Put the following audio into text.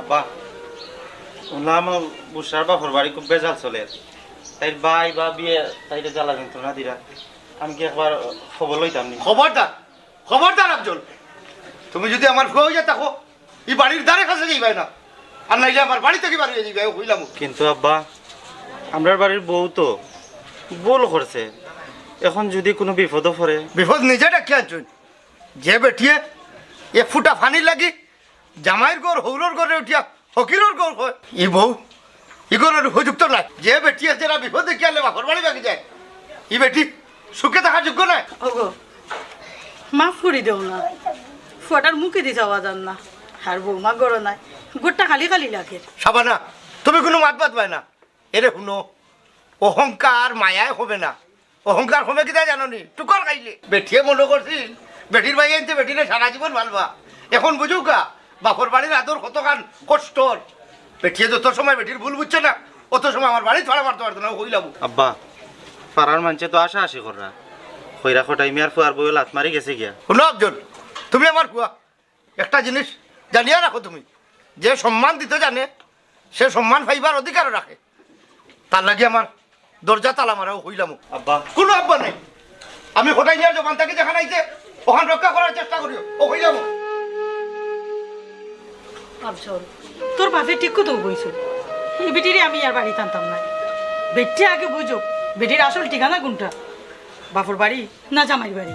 আব্বা শুনলাম বুসার বাপর বাড়ি খুব বেজাল চলে। তাই বাই বা বিয়ে তাইলে জ্বালা কিন্তু না দিরা। আমি কি একবার খবর লইতাম নি? খবরদার খবরদার একজন। তুমি যদি আমার ফুয়া হইয়া থাকো এই বাড়ির দ্বারে কাছে যাইবাই না। আর নাইলে আমার বাড়ি থেকে বাড়ি যাইবে হইলাম কিন্তু আব্বা আমরার বাড়ির বউ তো বল করছে। এখন যদি কোনো বিপদও পড়ে বিপদ নিজে ডাকি আনছুন। যে বেটিয়ে এ ফুটা ফানি লাগি জামাইয়ের গড় হৌরর গড়ে উঠিয়া ফকিরর গড় হয়। ই বউ ই গড়ের উপযুক্ত নাই। যে বেটি আছে যারা বিপদ দেখি আনলে বাপর বাড়ি বাকি যায়। ই বেটি সুখে থাকার যোগ্য নাই? ওগো মাফ করে দেও না। ফুয়াটার মুখে দি যাওয়া যান না। আর বৌমা গড় নাই। গোটটা খালি খালি লাগে। সাবানা তুমি কোনো মাত বাদ পায় না। এরে শুনো অহংকার মায়ায় হবে না। অহংকার হবে কিনা জানো নি টুকর খাইলে। বেটিয়ে মনে করছিল বেটির ভাই আনতে বেটিরে সারা জীবন ভালবা। এখন বুঝুক গা বাপর বাড়ির আদর কতখান কষ্টর পেটিয়ে যত সময় বেটির ভুল বুঝছে না অত সময় আমার বাড়ি ছড়া মারতে পারতো না হইলাম আব্বা পাড়ার মানুষে তো আশা আশি কররা খৈরা খটাই মিয়ার ফুয়ার বউ লাত মারি গেছে গিয়া। শুনো একজন তুমি আমার কুয়া একটা জিনিস জানিয়ে রাখো তুমি যে সম্মান দিতে জানে সে সম্মান পাইবার অধিকার রাখে। তার লাগে আমার দরজা তালা মারাও হইলাম আব্বা। কোনো আব্বা নেই। আমি হোটাই নিয়ে জবান তাকে দেখা নাইছে ওখান রক্ষা করার চেষ্টা করিও ও হইলাম আফজল তোর বাপে ঠিক তো বইছিল এই বেটিরে আমি আর বাড়ি টানতাম না। বেটি আগে বুঝো, বেটির আসল ঠিকানা কোনটা? বাপুর বাড়ি না জামাই বাড়ি?